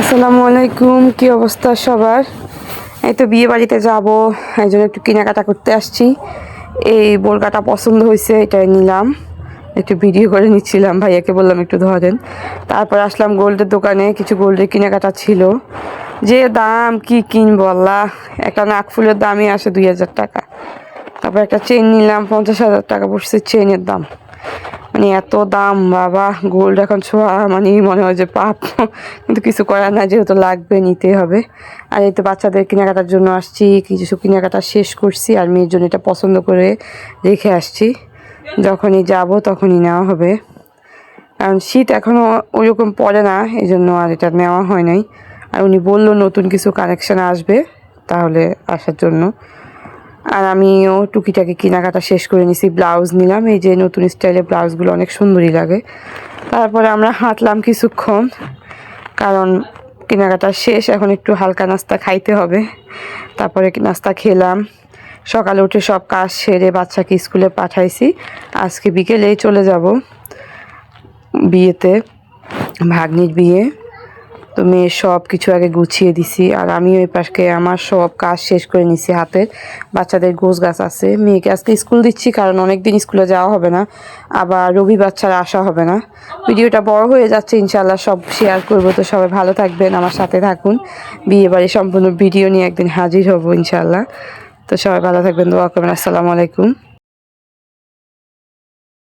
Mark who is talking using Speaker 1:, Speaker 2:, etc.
Speaker 1: আসসালামু আলাইকুম, কি অবস্থা সবার? এই তো বিয়ে বাড়িতে যাব, এই জন্য একটু কেনাকাটা করতে আসছি। এই বোরকাটা পছন্দ হয়েছে, এটাই নিলাম। একটু ভিডিও করে নিচ্ছিলাম, ভাইয়াকে বললাম একটু ধরেন। তারপর আসলাম গোল্ডের দোকানে, কিছু গোল্ডের কেনাকাটা ছিল। যে দাম, কি কিনবো আল্লাহ? একটা নাক ফুলের দামই আসে দুই হাজার টাকা। তারপর একটা চেন নিলাম, পঞ্চাশ হাজার টাকা পড়ছে চেনের দাম। মানে এত দাম, বাবা গোল্ড এখন ছোঁয়া মানে মনে হয় যে পাপ। কিন্তু কিছু করার না যেহেতু লাগবে নিতে হবে। আর এই তো বাচ্চাদের কেনাকাটার জন্য আসছি, কিছু কেনাকাটা শেষ করছি, আর মেয়ের জন্য এটা পছন্দ করে রেখে আসছি। যখনই যাব, তখনই নেওয়া হবে। কারণ শীত এখনও ওইরকম পড়ে না এই জন্য আর এটা নেওয়া হয় নাই। আর উনি বলল, নতুন কিছু কানেকশান আসবে, তাহলে আসার জন্য। আর আমিও টুকিটাকি কেনাকাটা শেষ করে নিছি, ব্লাউজ নিলাম। এই যে নতুন স্টাইলের ব্লাউজগুলো অনেক সুন্দরই লাগে। তারপরে আমরা হাঁটলাম কিছুক্ষণ, কারণ কেনাকাটা শেষ, এখন একটু হালকা নাস্তা খাইতে হবে। তারপরে নাস্তা খেলাম। সকালে উঠে সব কাজ সেরে বাচ্চাকে স্কুলে পাঠাইছি। আজকে বিকেলেই চলে যাব বিয়েতে, ভাগ্নির বিয়ে। তো মেয়ের সব কিছু আগে গুছিয়ে দিছি। আর আমি ওই পাশকে আমার সব কাজ শেষ করে নিছি হাতের। বাচ্চাদের গোছ গাছ আছে। মেয়েকে আজকে স্কুল দিচ্ছি কারণ অনেক দিন স্কুলে যাওয়া হবে না। আবার রবি বাচ্চারা আসা হবে না। ভিডিওটা বড় হয়ে যাচ্ছে ইনশাল্লাহ সব শেয়ার করব। তো সবাই ভালো থাকবেন, আমার সাথে থাকুন। বিয়ে বাড়ি সম্পূর্ণ ভিডিও নিয়ে একদিন হাজির হব ইনশাল্লাহ তো সবাই ভালো থাকবেন, দোয়া করবেন। আসসালামু আলাইকুম।